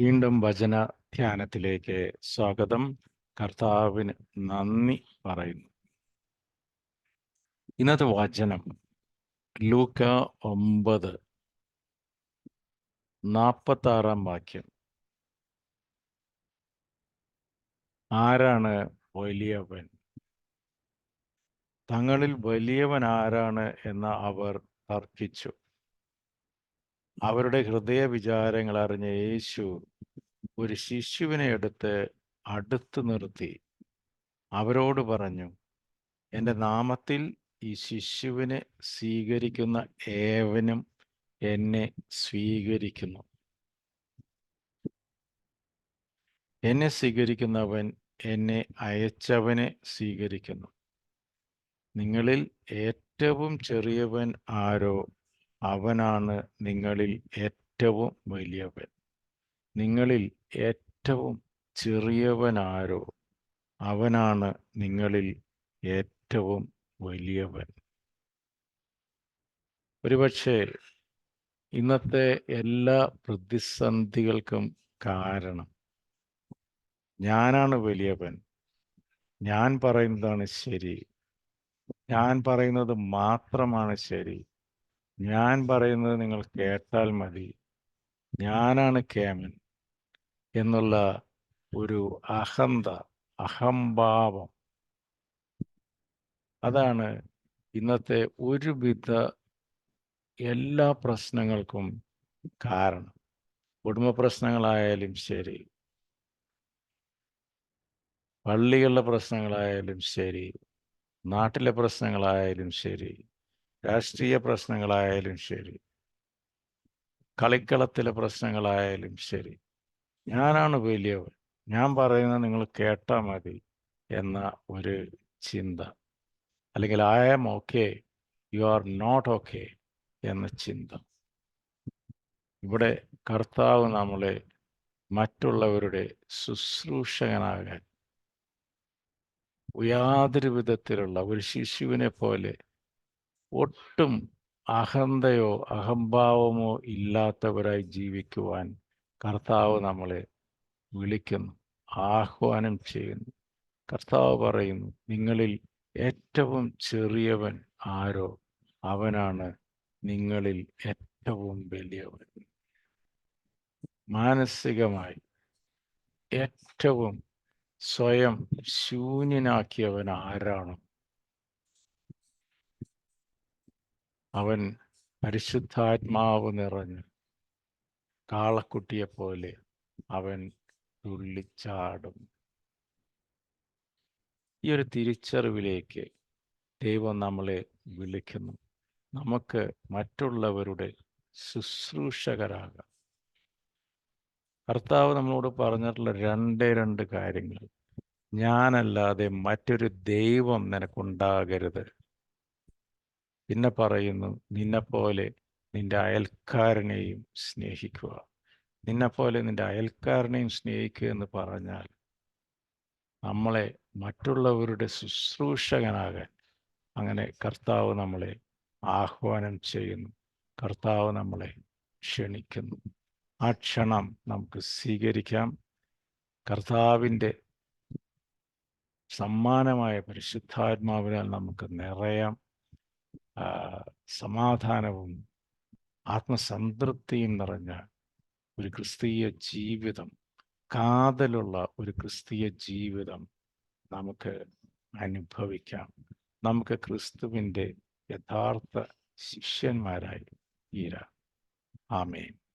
വീണ്ടും വചന ധ്യാനത്തിലേക്ക് സ്വാഗതം. കർത്താവിന് നന്ദി പറയുന്നു. ഇന്നത്തെ വചനം ലൂക്ക ഒമ്പത് നാൽപ്പത്താറാം വാക്യം. ആരാണ് വലിയവൻ? തങ്ങളിൽ വലിയവൻ ആരാണ് എന്ന് അവർ തർക്കിച്ചു. അവരുടെ ഹൃദയ വിചാരങ്ങൾ അറിഞ്ഞ യേശു ഒരു ശിശുവിനെ എടുത്ത് അടുത്ത് നിർത്തി. അവരോട് പറഞ്ഞു എന്റെ നാമത്തിൽ ഈ ശിശുവിനെ സ്വീകരിക്കുന്ന ഏവനും എന്നെ സ്വീകരിക്കുന്നു. എന്നെ സ്വീകരിക്കുന്നവൻ എന്നെ അയച്ചവനെ സ്വീകരിക്കുന്നു. നിങ്ങളിൽ ഏറ്റവും ചെറിയവൻ ആരോ? അവനാണ് നിങ്ങളിൽ ഏറ്റവും വലിയവൻ. നിങ്ങളിൽ ഏറ്റവും ചെറിയവനാരോ? അവനാണ് നിങ്ങളിൽ ഏറ്റവും വലിയവൻ. ഒരുപക്ഷെ ഇന്നത്തെ എല്ലാ പ്രതിസന്ധികൾക്കും കാരണം ഞാനാണ് വലിയവൻ. ഞാൻ പറയുന്നതാണ് ശരി. ഞാൻ പറയുന്നത് മാത്രമാണ് ശരി. ഞാൻ പറയുന്നത് നിങ്ങൾ കേട്ടാൽ മതി. ഞാനാണ് കേമൻ എന്നുള്ള ഒരു അഹന്ത അഹംഭാവം. അതാണ് ഇന്നത്തെ ഒരുവിധ എല്ലാ പ്രശ്നങ്ങൾക്കും കാരണം. കുടുംബ പ്രശ്നങ്ങളായാലും ശരി പള്ളികളുടെ പ്രശ്നങ്ങളായാലും ശരി നാട്ടിലെ പ്രശ്നങ്ങളായാലും ശരി രാഷ്ട്രീയ പ്രശ്നങ്ങളായാലും ശരി കളിക്കളത്തിലെ പ്രശ്നങ്ങളായാലും ശരി. ഞാനാണ് വലിയവൻ. ഞാൻ പറയുന്നത് നിങ്ങൾ കേട്ടാൽ മതി എന്ന ഒരു ചിന്ത. അല്ലെങ്കിൽ I am okay you are not okay എന്ന ചിന്ത. ഇവിടെ കർത്താവ് നമ്മളെ മറ്റുള്ളവരുടെ ശുശ്രൂഷകനാകാൻ യാതൊരു വിധത്തിലുള്ള ഒരു ശിശുവിനെ പോലെ ഒട്ടും അഹന്തയോ അഹംഭാവമോ ഇല്ലാത്തവരായി ജീവിക്കുവാൻ കർത്താവ് നമ്മളെ വിളിക്കുന്നു ആഹ്വാനം ചെയ്യുന്നു. കർത്താവ് പറയുന്നു നിങ്ങളിൽ ഏറ്റവും ചെറിയവൻ ആരോ? അവനാണ് നിങ്ങളിൽ ഏറ്റവും വലിയവൻ. മാനസികമായി ഏറ്റവും സ്വയം ശൂന്യനാക്കിയവൻ ആരാണ്? അവൻ പരിശുദ്ധാത്മാവ് നിറഞ്ഞ് കാളക്കുട്ടിയെ പോലെ അവൻ തുള്ളിച്ചാടും. ഈ ഒരു തിരിച്ചറിവിലേക്ക് ദൈവം നമ്മളെ വിളിക്കുന്നു. നമുക്ക് മറ്റുള്ളവരുടെ ശുശ്രൂഷകരാകാം. കർത്താവ് നമ്മളോട് പറഞ്ഞിട്ടുള്ള രണ്ടേ രണ്ട് കാര്യങ്ങൾ. ഞാനല്ലാതെ മറ്റൊരു ദൈവം നിനക്കുണ്ടാകരുത്. പിന്നെ പറയുന്നു നിന്നെപ്പോലെ നിന്റെ അയൽക്കാരനെയും സ്നേഹിക്കുക. നിന്നെപ്പോലെ നിന്റെ അയൽക്കാരനെയും സ്നേഹിക്കുക എന്ന് പറഞ്ഞാൽ നമ്മളെ മറ്റുള്ളവരുടെ ശുശ്രൂഷകനാകാൻ അങ്ങനെ കർത്താവ് നമ്മളെ ആഹ്വാനം ചെയ്യുന്നു. കർത്താവ് നമ്മളെ ക്ഷണിക്കുന്നു. ആ ക്ഷണം നമുക്ക് സ്വീകരിക്കാം. കർത്താവിന്റെ സമ്മാനമായ പരിശുദ്ധാത്മാവിനാൽ നമുക്ക് നിറയാം. സമാധാനവും ആത്മസംതൃപ്തിയും നിറഞ്ഞ ഒരു ക്രിസ്തീയ ജീവിതം കാതലുള്ള ഒരു ക്രിസ്തീയ ജീവിതം നമുക്ക് അനുഭവിക്കാം. നമുക്ക് ക്രിസ്തുവിന്റെ യഥാർത്ഥ ശിഷ്യന്മാരായി തീരാം. ആമേൻ.